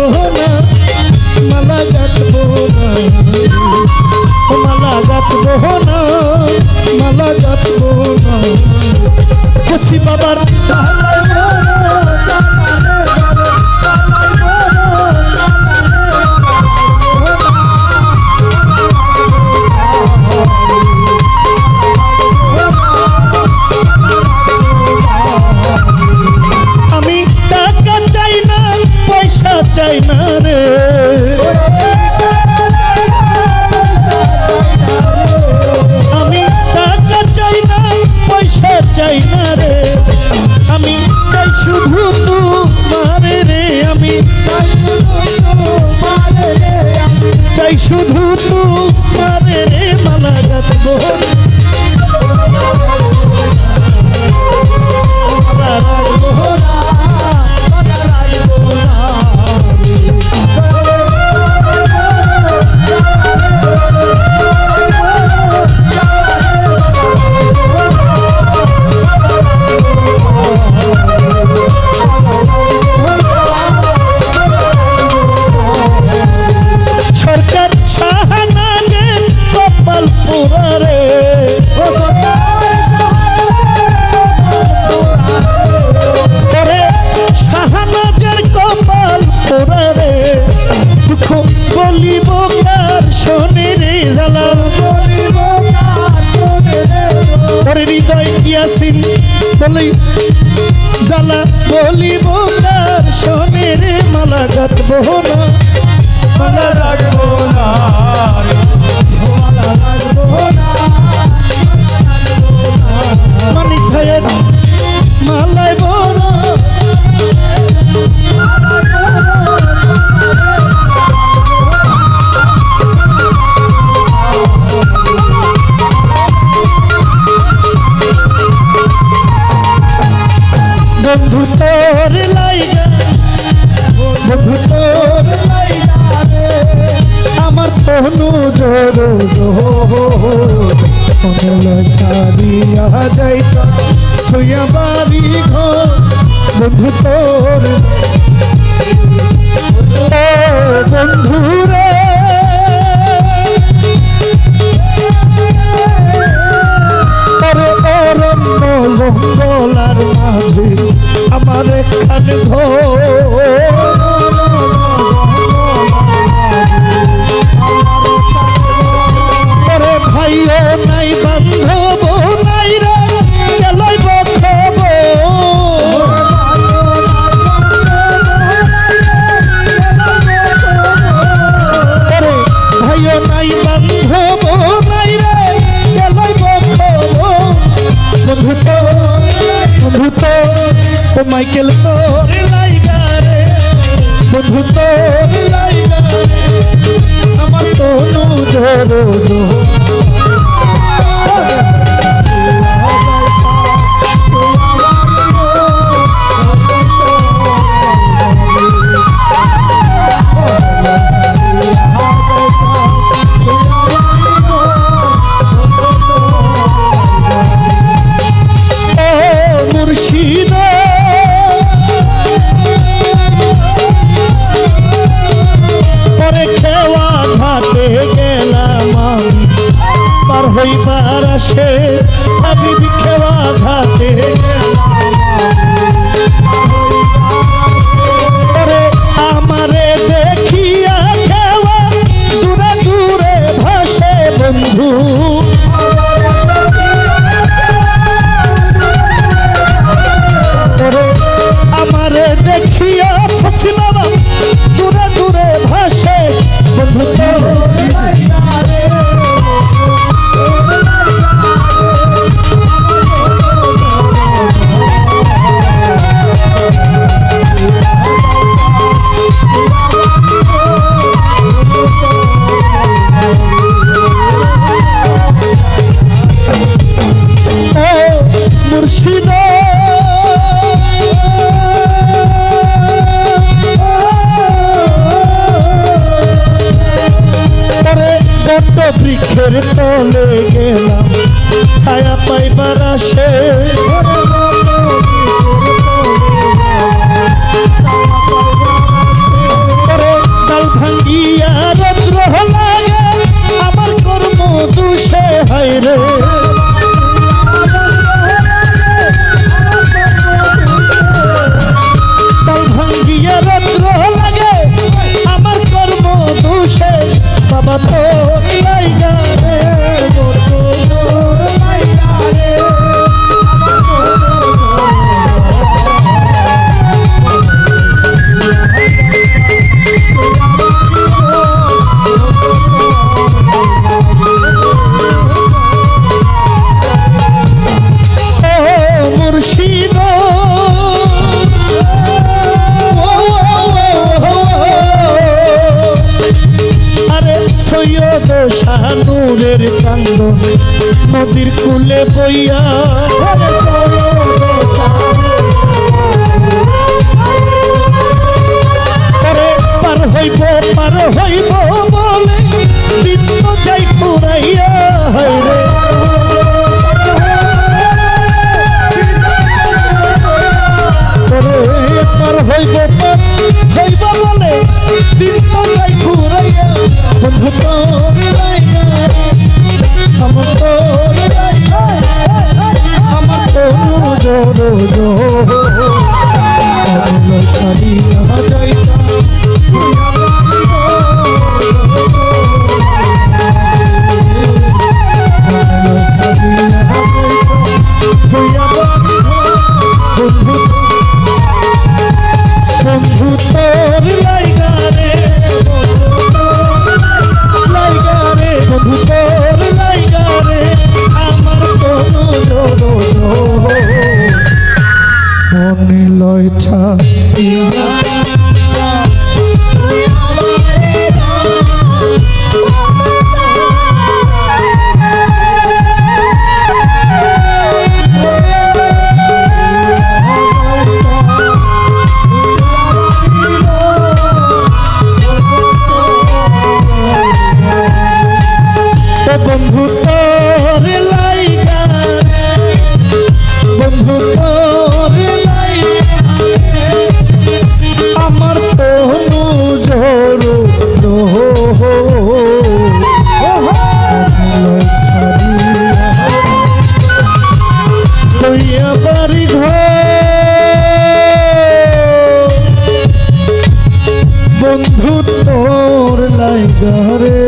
গাঁথবো না মালা গাঁথবো না মালা গাঁথবো না মালা গাঁথবো না খুশি বাবার শুধু তোমারে মালা গাঁথবো গিয়াছিন বলি জ্বালা বলিব শোনে না মালা গাঁথবো না মালা রাখব না মানিক বন্ধু তোর লাইগা, বন্ধু তোর আমার তনু জোর। মনে ছাড়িয়া যাইতা ছুঁয়া বাড়ি ঘর। বন্ধু তোর, বন্ধু রে। অরণ্য জঙ্গলার মাঝে আমার এখানে ঘর ও মাইকেল তো বন্ধু তো আমার তো তলে গেলাম ছায়া পাইবার আসে ডাল ভাঙ্গিয়া Yeah. বন্ধু তোর লাইগা রে